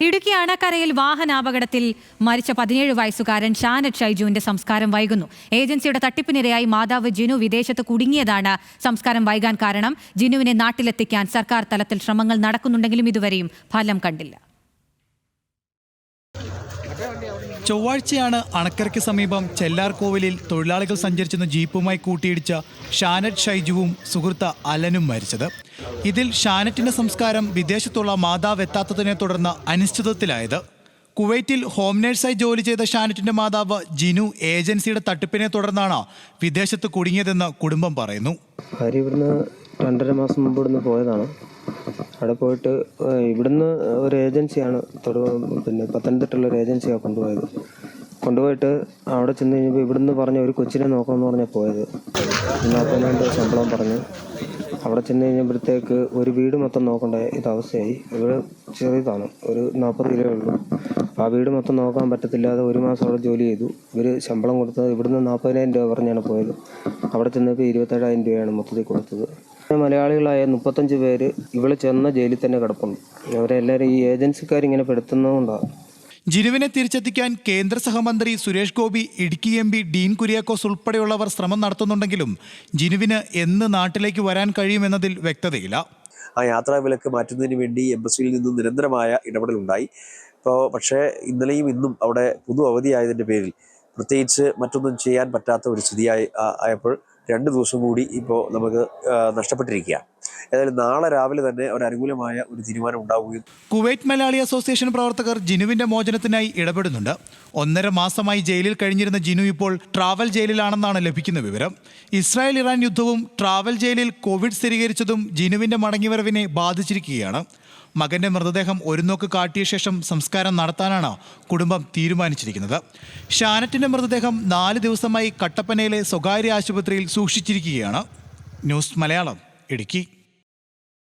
ഇടുക്കി അണക്കരയിൽ വാഹനാപകടത്തിൽ മരിച്ച പതിനേഴ് വയസ്സുകാരൻ ഷാനറ്റ് ഷൈജുവിന്റെ സംസ്കാരം വൈകുന്നു. ഏജൻസിയുടെ തട്ടിപ്പിനിരയായി മാതാവ് ജിനു വിദേശത്ത് കുടുങ്ങിയതാണ് സംസ്കാരം വൈകാൻ കാരണം. ജിനുവിനെ നാട്ടിലെത്തിക്കാൻ സർക്കാർ തലത്തിൽ ശ്രമങ്ങൾ നടക്കുന്നുണ്ടെങ്കിലും ഇതുവരെയും ഫലം കണ്ടില്ല. ചൊവ്വാഴ്ചയാണ് അണക്കരയ്ക്ക് സമീപം ചെല്ലാർകോവിലിൽ തൊഴിലാളികൾ സഞ്ചരിച്ചിരുന്ന ജീപ്പുമായി കൂട്ടിയിടിച്ച ഷാനറ്റ് ഷൈജുവും സുഹൃത്ത് അലനും മരിച്ചത്. ഇതിൽ ഷാനറ്റിന്റെ സംസ്കാരം വിദേശത്തുള്ള മാതാവ് എത്താത്തതിനെ തുടർന്ന് അനിശ്ചിതത്വത്തിലായത് കുവൈറ്റിൽ ഹോം നേഴ്സായി ജോലി ചെയ്ത ഷാനറ്റിന്റെ മാതാവ് ജിനു ഏജൻസിയുടെ തട്ടിപ്പിനെ തുടർന്നാണ് വിദേശത്ത് കുടുങ്ങിയതെന്ന് കുടുംബം പറയുന്നു. ഭാര്യ ഇവിടുന്ന് രണ്ടര മാസം മുമ്പ് ഇവിടുന്ന് പോയതാണ്. അവിടെ പോയിട്ട് ഇവിടുന്ന് ഒരു ഏജൻസിയാണ് പിന്നെ പത്തനംതിട്ടുള്ള ഒരു ഏജൻസിയാണ് കൊണ്ടുപോയത്. കൊണ്ടുപോയിട്ട് അവിടെ ചെന്ന് കഴിഞ്ഞപ്പോൾ ഇവിടുന്ന് പറഞ്ഞ ഒരു കൊച്ചിനെ നോക്കാമെന്ന് പറഞ്ഞാൽ പോയത്. നാൽപ്പതിനായിരം രൂപ ശമ്പളം പറഞ്ഞു അവിടെ ചെന്ന് കഴിഞ്ഞപ്പോഴത്തേക്ക് ഒരു വീട് മൊത്തം നോക്കേണ്ട? ഇത് അവസ്ഥയായി. ഇവിടെ ചെറിയതാണ്. ഒരു നാൽപ്പത് കിലോ ഉള്ളൂ. ആ വീട് മൊത്തം നോക്കാൻ പറ്റത്തില്ലാതെ ഒരു മാസം അവിടെ ജോലി ചെയ്തു. ഇവർ ശമ്പളം കൊടുത്തത് ഇവിടുന്ന് നാൽപ്പതിനായിരം രൂപ പറഞ്ഞാണ് പോയത്. അവിടെ ചെന്നപ്പോൾ ഇരുപത്തേഴായിരം രൂപയാണ് മൊത്തത്തിൽ കൊടുത്തത്. മലയാളികളായ മുപ്പത്തഞ്ച് പേര് ഇവിടെ ചെന്ന ജയിലിൽ തന്നെ കിടപ്പുണ്ട്. അവരെല്ലാവരും ഈ ഏജൻസിക്കാർ ഇങ്ങനെ പെടുത്തുന്നതുകൊണ്ടാണ് ജിനുവിനെ തിരിച്ചെത്തിക്കാൻ കേന്ദ്ര സഹമന്ത്രി സുരേഷ് ഗോപി ഇടുക്കി എം പി ഡീൻ കുര്യാക്കോസ് ഉൾപ്പെടെയുള്ളവർ ശ്രമം നടത്തുന്നുണ്ടെങ്കിലും ജിനുവിന് എന്ന് നാട്ടിലേക്ക് വരാൻ കഴിയുമെന്നതിൽ വ്യക്തതയില്ല. ആ യാത്രാ വിലക്ക് മാറ്റുന്നതിന് വേണ്ടി എംബസിയിൽ നിന്നും നിരന്തരമായ ഇടപെടലുണ്ടായി. ഇപ്പോൾ പക്ഷേ ഇന്നലെയും ഇന്നും അവിടെ പുതു അവധിയായതിന്റെ പേരിൽ പ്രത്യേകിച്ച് മറ്റൊന്നും ചെയ്യാൻ പറ്റാത്ത ഒരു സ്ഥിതിയായി ആയപ്പോൾ രണ്ട് ദിവസം കൂടി ഇപ്പോൾ നമുക്ക് നഷ്ടപ്പെട്ടിരിക്കുക നഷ്ടപ്പെട്ടിരിക്കുകയാണ്. ഏതായാലും നാളെ രാവിലെ തന്നെ ഒരു അനുകൂലമായ ഒരു തീരുമാനം ഉണ്ടാവുകയും കുവൈറ്റ് മലയാളി അസോസിയേഷൻ പ്രവർത്തകർ ജിനുവിന്റെ മോചനത്തിനായി ഇടപെടുന്നുണ്ട്. ഒന്നര മാസമായി ജയിലിൽ കഴിഞ്ഞിരുന്ന ജിനു ഇപ്പോൾ ട്രാവൽ ജയിലിലാണെന്നാണ് ലഭിക്കുന്ന വിവരം. ഇസ്രായേൽ ഇറാൻ യുദ്ധവും ട്രാവൽ ജയിലിൽ കോവിഡ് സ്ഥിരീകരിച്ചതും ജിനുവിന്റെ മടങ്ങിവരവിനെ ബാധിച്ചിരിക്കുകയാണ്. മകന്റെ മൃതദേഹം ഒരു നോക്ക് കാട്ടിയ ശേഷം സംസ്കാരം നടത്താനാണ് കുടുംബം തീരുമാനിച്ചിരിക്കുന്നത്. ഷാനറ്റിന്റെ മൃതദേഹം നാല് ദിവസമായി കട്ടപ്പനയിലെ സ്വകാര്യ ആശുപത്രിയിൽ സൂക്ഷിച്ചിരിക്കുകയാണ്. ന്യൂസ് മലയാളം ഇടുക്കി.